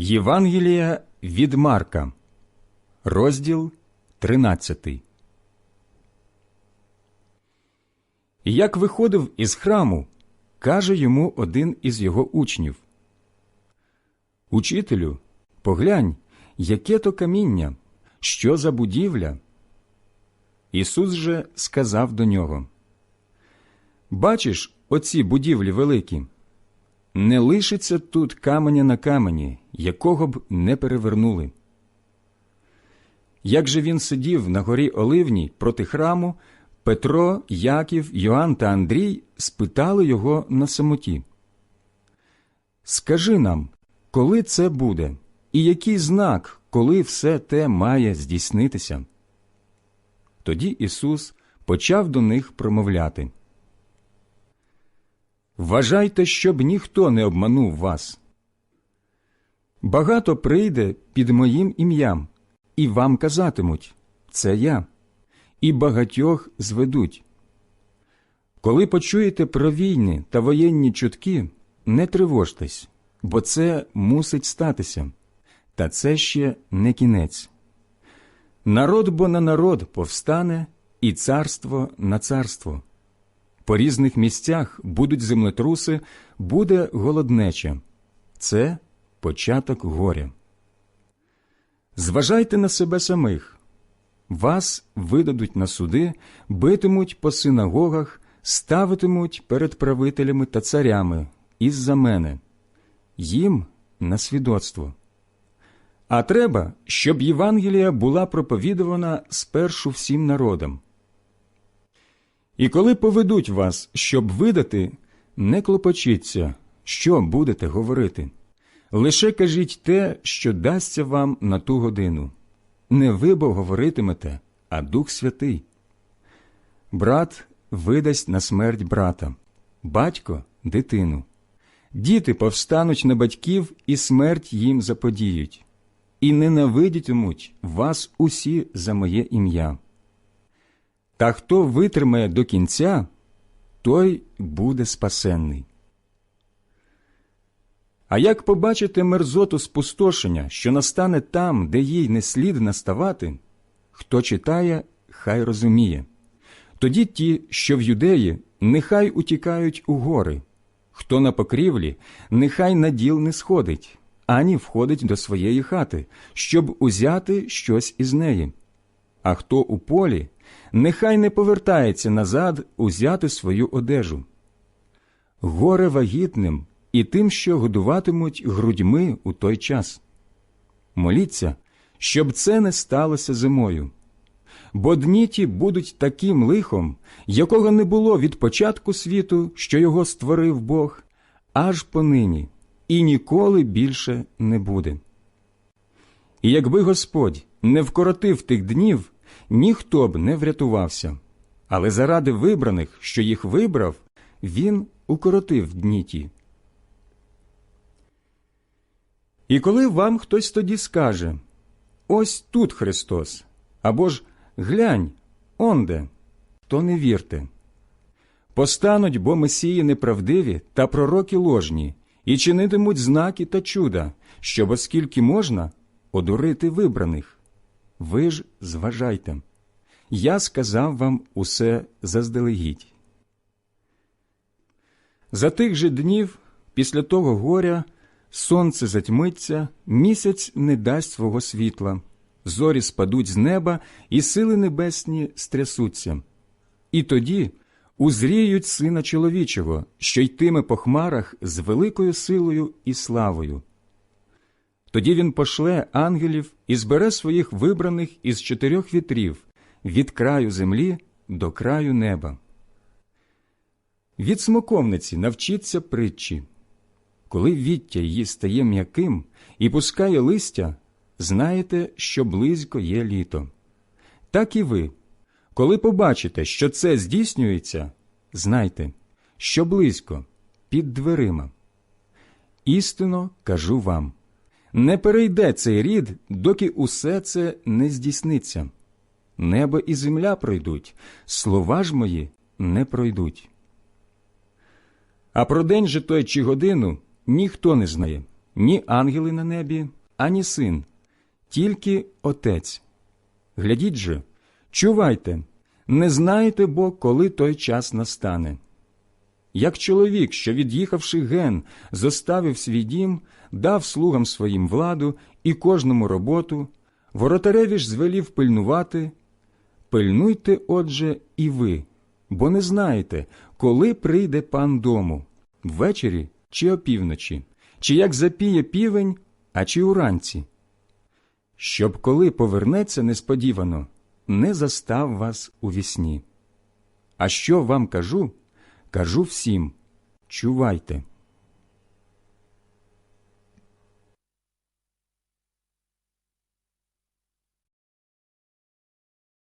Євангелія від Марка, розділ 13. І Як виходив із храму, каже йому один із його учнів: Учителю, поглянь, яке то каміння, що за будівля? Ісус же сказав до нього: Бачиш оці будівлі великі? Не лишиться тут каменя на камені, якого б не перевернули. Як же він сидів на горі Оливній проти храму, Петро, Яків, Йоанн та Андрій спитали його на самоті. Скажи нам, коли це буде, і який знак, коли все те має здійснитися? Тоді Ісус почав до них промовляти. Вважайте, щоб ніхто не обманув вас. Багато прийде під моїм ім'ям, і вам казатимуть це я, і багатьох зведуть. Коли почуєте про війни та воєнні чутки, не тривожтесь, бо це мусить статися, та це ще не кінець. Народ бо на народ повстане, і царство на царство. По різних місцях будуть землетруси, буде голоднеча. Це початок горя. Зважайте на себе самих. Вас видадуть на суди, битимуть по синагогах, ставитимуть перед правителями та царями із-за мене, їм на свідоцтво. А треба, щоб Євангелія була проповідувана спершу всім народам. І коли поведуть вас, щоб видати, не клопочіться, що будете говорити. Лише кажіть те, що дасться вам на ту годину. Не ви бо говоритимете, а Дух Святий. Брат видасть на смерть брата, батько дитину. Діти повстануть на батьків і смерть їм заподіють, і ненавидітимуть вас усі за моє ім'я. Та хто витримає до кінця, той буде спасенний. А як побачите мерзоту спустошення, що настане там, де їй не слід наставати, хто читає, хай розуміє. Тоді ті, що в юдеї, нехай утікають у гори, хто на покрівлі, нехай на діл не сходить, ані входить до своєї хати, щоб узяти щось із неї. А хто у полі, нехай не повертається назад узяти свою одежу. Горе вагітним і тим, що годуватимуть грудьми у той час. Моліться, щоб це не сталося зимою. Бо дні ті будуть таким лихом, якого не було від початку світу, що його створив Бог, аж понині, і ніколи більше не буде. І якби Господь не вкоротив тих днів, ніхто б не врятувався, але заради вибраних, що їх вибрав, він укоротив дні ті. І коли вам хтось тоді скаже Ось тут Христос, або ж глянь, онде, то не вірте. Постануть бо месії неправдиві та пророки ложні, і чинитимуть знаки та чуда, щоб, оскільки можна, одурити вибраних. Ви ж зважайте. Я сказав вам усе заздалегідь. За тих же днів, після того горя, сонце затьмиться, місяць не дасть свого світла, зорі спадуть з неба, і сили небесні стрясуться. І тоді узріють сина чоловічого, що йтиме по хмарах з великою силою і славою. Тоді він пошле ангелів і збере своїх вибраних із чотирьох вітрів від краю землі до краю неба. Від смоковниці навчиться притчі. Коли віття її стає м'яким і пускає листя, знаєте, що близько є літо. Так і ви, коли побачите, що це здійснюється, знайте, що близько під дверима. Істинно кажу вам не перейде цей рід, доки усе це не здійсниться. Небо і земля пройдуть, слова ж мої не пройдуть. А про день же той чи годину ніхто не знає, ні ангели на небі, ані син, тільки Отець. Глядіть же, чувайте, не знаєте бо, коли той час настане. Як чоловік, що, від'їхавши ген, зоставив свій дім, дав слугам своїм владу і кожному роботу, воротареві ж звелів пильнувати, пильнуйте, отже, і ви, бо не знаєте, коли прийде пан дому, ввечері чи опівночі, чи як запіє півень, а чи уранці. Щоб коли повернеться несподівано, не застав вас у вісні. А що вам кажу, кажу всім чувайте.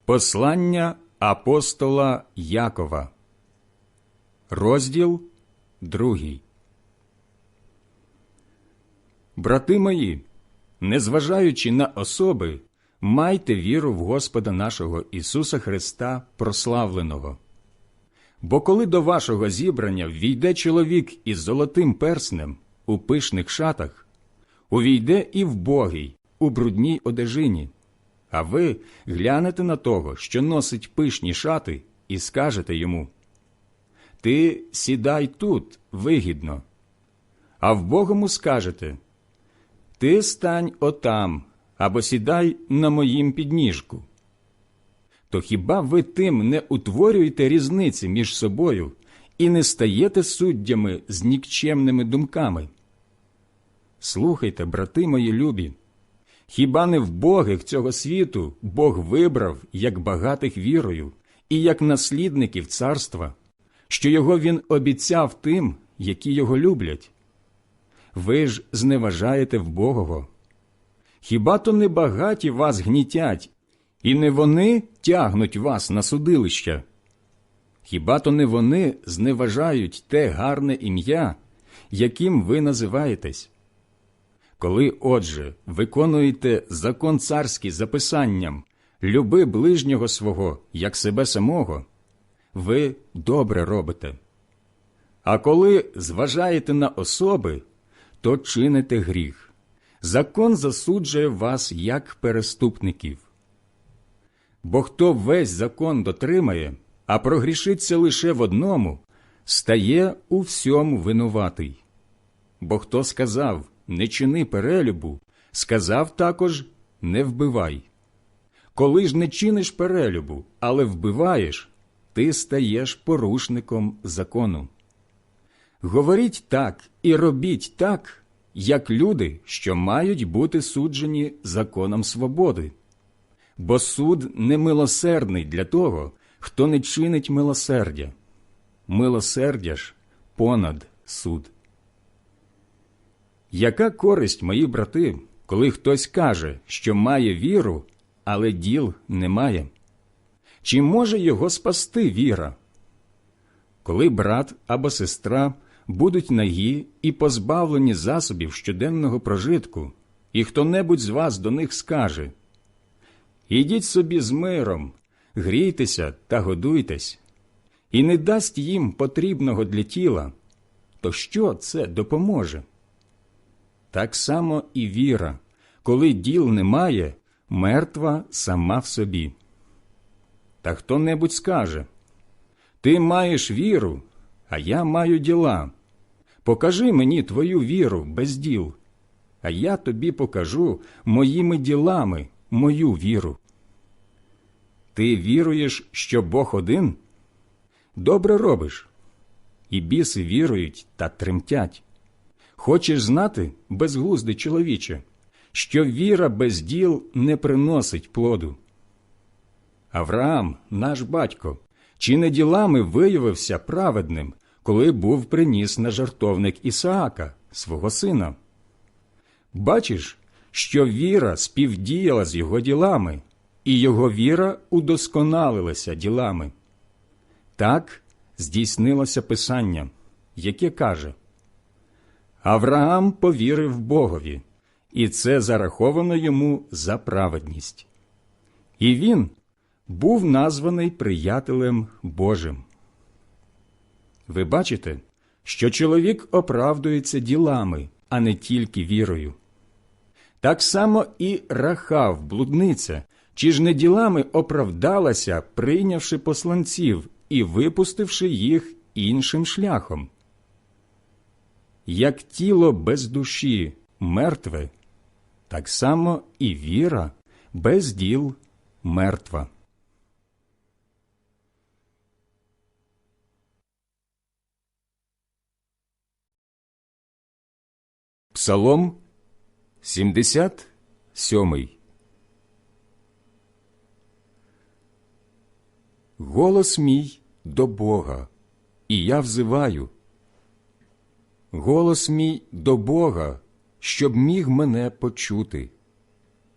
Послання апостола Якова, розділ другий. Брати мої, незважаючи на особи, майте віру в Господа нашого Ісуса Христа прославленого. Бо коли до вашого зібрання ввійде чоловік із золотим перснем у пишних шатах, увійде і вбогий у брудній одежині, а ви глянете на того, що носить пишні шати, і скажете йому Ти сідай тут вигідно, а вбогому скажете Ти стань отам або сідай на моїм підніжку то хіба ви тим не утворюєте різниці між собою і не стаєте суддями з нікчемними думками? Слухайте, брати мої любі, хіба не в богих цього світу Бог вибрав як багатих вірою і як наслідників царства, що його він обіцяв тим, які його люблять? Ви ж зневажаєте в Богого. Хіба то не багаті вас гнітять і не вони тягнуть вас на судилище? Хіба то не вони зневажають те гарне ім'я, яким ви називаєтесь? Коли, отже, виконуєте закон царський записанням люби ближнього свого, як себе самого, ви добре робите. А коли зважаєте на особи, то чините гріх. Закон засуджує вас як переступників. Бо хто весь закон дотримає, а прогрішиться лише в одному, стає у всьому винуватий. Бо хто сказав не чини перелюбу, сказав також не вбивай. Коли ж не чиниш перелюбу, але вбиваєш, ти стаєш порушником закону. Говоріть так і робіть так, як люди, що мають бути суджені законом свободи бо суд немилосердний для того, хто не чинить милосердя. Милосердя ж понад суд. Яка користь, мої брати, коли хтось каже, що має віру, але діл немає? Чи може його спасти віра? Коли брат або сестра будуть нагі і позбавлені засобів щоденного прожитку, і хто небудь з вас до них скаже Ідіть собі з миром, грійтеся та годуйтесь, і не дасть їм потрібного для тіла, то що це допоможе? Так само і віра, коли діл немає, мертва сама в собі. Та хто небудь скаже Ти маєш віру, а я маю діла. Покажи мені твою віру без діл, а я тобі покажу моїми ділами мою віру. Ти віруєш, що Бог один? Добре робиш. І біси вірують та тремтять. Хочеш знати, безглуздий чоловіче, що віра без діл не приносить плоду. Авраам, наш батько, чи не ділами виявився праведним, коли був приніс на жартовник Ісаака, свого сина? Бачиш, що віра співдіяла з його ділами, і його віра удосконалилася ділами. Так здійснилося Писання, яке каже Авраам повірив Богові, і це зараховано йому за праведність. І він був названий приятелем Божим. Ви бачите, що чоловік оправдується ділами, а не тільки вірою. Так само і Рахав, блудниця, чи ж не ділами оправдалася, прийнявши посланців і випустивши їх іншим шляхом. Як тіло без душі мертве, так само і віра без діл мертва. Псалом 77 Голос мій до Бога, і я взиваю. Голос мій до Бога, щоб міг мене почути.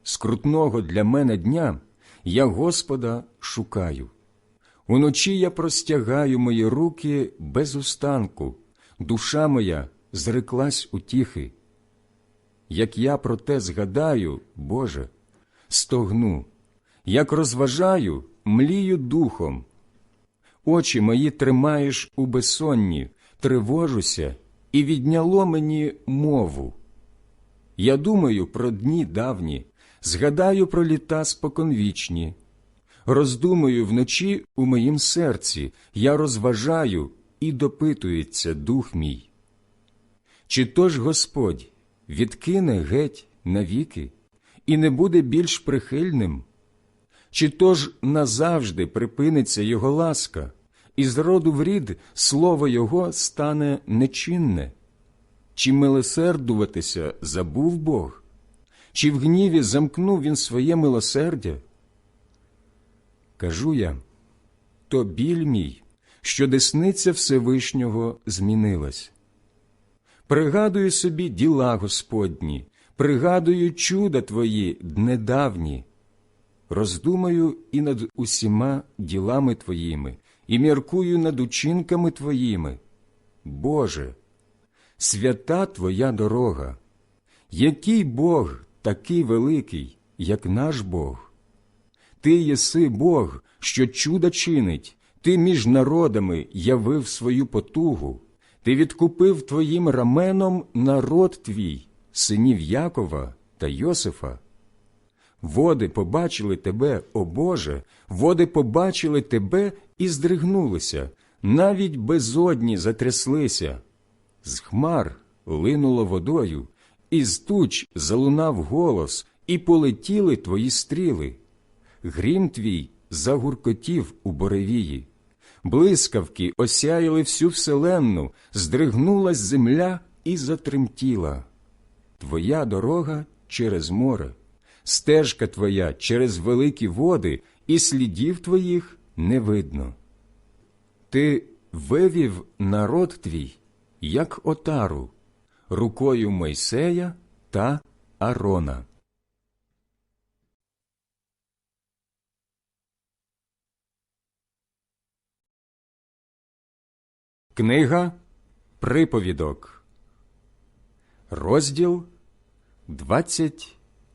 Скрутного для мене дня я Господа шукаю. Уночі я простягаю мої руки без устанку, душа моя зреклась утіхи. Як я про те згадаю, Боже, стогну, як розважаю, млію духом. Очі мої тримаєш у безсонні, тривожуся, і відняло мені мову. Я думаю про дні давні, згадаю про літа споконвічні. Роздумую вночі у моїм серці, я розважаю і допитується дух мій. Чи то ж Господь відкине геть навіки і не буде більш прихильним? Чи то ж назавжди припиниться його ласка, і з роду в рід слово Його стане нечинне? Чи милосердуватися забув Бог? Чи в гніві замкнув він своє милосердя? Кажу я, то біль мій, що десниця Всевишнього змінилась. Пригадую собі діла Господні, пригадую чуда Твої днедавні. Роздумаю і над усіма ділами Твоїми, і міркую над учинками Твоїми. Боже, свята Твоя дорога, який Бог такий великий, як наш Бог? Ти єси Бог, що чуда чинить, ти між народами явив свою потугу, ти відкупив твоїм раменом народ твій, синів Якова та Йосифа. Води побачили тебе, о Боже, води побачили тебе і здригнулися, навіть безодні затряслися. З хмар линуло водою, і з туч залунав голос, і полетіли твої стріли. Грім твій загуркотів у боревії, блискавки осяяли всю вселенну, здригнулась земля і затремтіла. Твоя дорога через море, стежка твоя через великі води, і слідів твоїх не видно. Ти вивів народ твій, як отару, рукою Мойсея та Арона. Книга Приповідок, розділ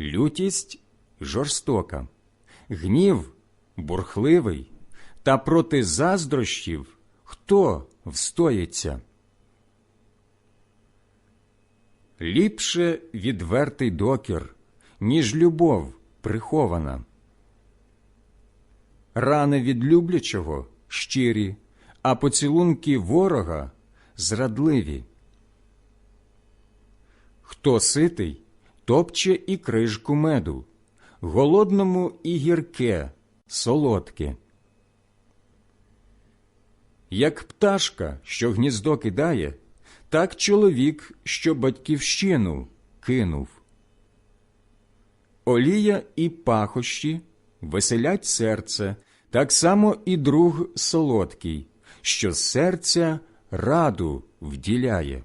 Лютість жорстока, гнів бурхливий, та проти заздрощів хто встоїться? Ліпше відвертий докір, ніж любов прихована. Рани від люблячого щирі, а поцілунки ворога зрадливі. Хто ситий, топче і крижку меду, голодному і гірке, солодке. Як пташка, що гніздо кидає, так чоловік, що батьківщину кинув. Олія і пахощі веселять серце, так само і друг солодкий, що серця раду вділяє.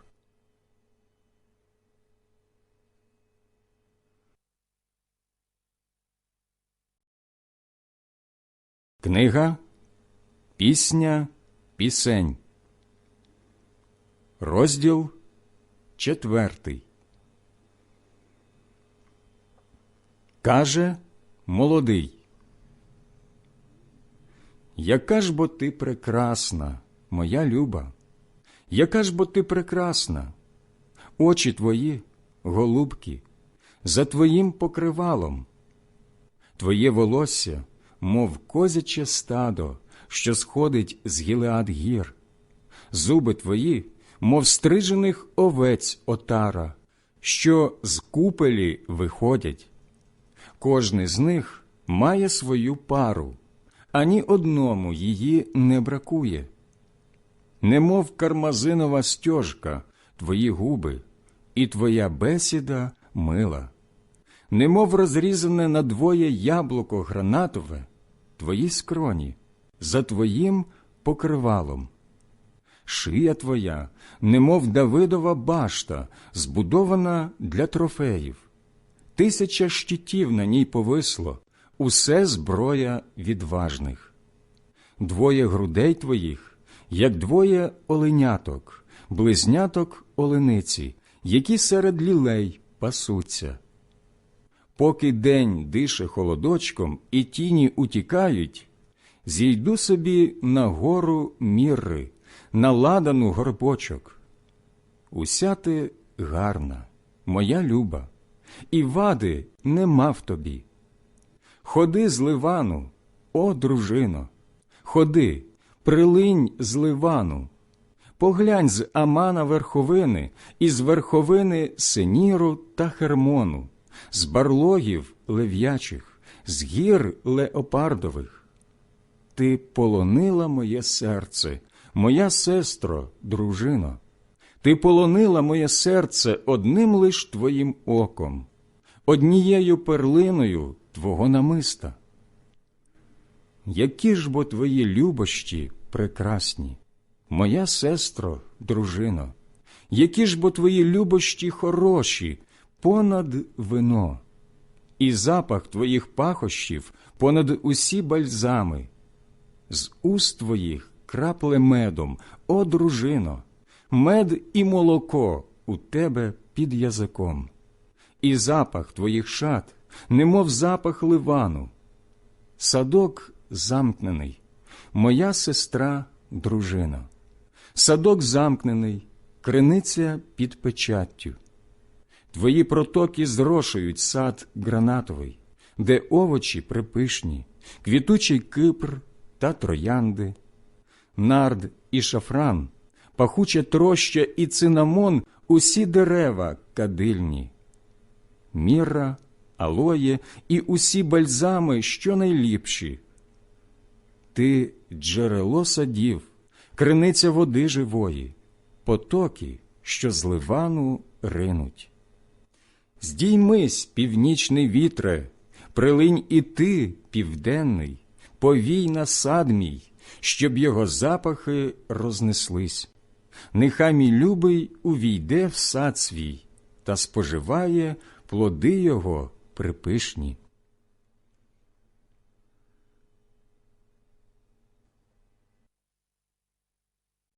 Книга Пісня Пісень. Розділ четвертий. Каже молодий. Яка ж бо ти прекрасна, моя люба, яка ж бо ти прекрасна, очі твої, голубки, за твоїм покривалом, твоє волосся мов козяче стадо, що сходить з гілеад гір, зуби твої, мов стрижених овець отара, що з купелі виходять. Кожний з них має свою пару, ані одному її не бракує. Немов кармазинова стежка, твої губи, і твоя бесіда мила, немов розрізане надвоє яблуко гранатове, твої скроні, за твоїм покривалом. Шия твоя, немов Давидова башта, збудована для трофеїв. Тисяча щитів на ній повисло, усе зброя відважних. Двоє грудей твоїх, як двоє оленяток, близняток олениці, які серед лілей пасуться. Поки день дише холодочком і тіні утікають, зійду собі на гору мірри, на ладану горбочок. Уся ти гарна, моя люба, і вади нема в тобі. Ходи з Ливану, о дружино, ходи, прилинь з Ливану, поглянь з Амана верховини, і з верховини Синіру та Хермону, з барлогів лев'ячих, з гір леопардових. Ти полонила моє серце, моя сестро, дружино. Ти полонила моє серце одним лиш твоїм оком, однією перлиною твого намиста. Які ж бо твої любощі прекрасні, моя сестро, дружино, які ж бо твої любощі хороші, понад вино, і запах твоїх пахощів понад усі бальзами, з уст твоїх крапле медом, о дружино, мед і молоко у тебе під язиком, і запах твоїх шат, немов запах ливану. Садок замкнений, моя сестра дружина. Садок замкнений, криниця під печаттю. Твої протоки зрошують сад гранатовий, де овочі припишні, квітучий кипр та троянди, нард і шафран, пахуча троща і цинамон усі дерева кадильні. Мірра, алоє і усі бальзами, що найліпші. Ти джерело садів, криниця води живої, потоки, що з ливану ринуть. Здіймись, північний вітре, прилинь і ти, південний, повій на сад мій, щоб його запахи рознеслись. Нехай мій любий увійде в сад свій та споживає плоди його припишні.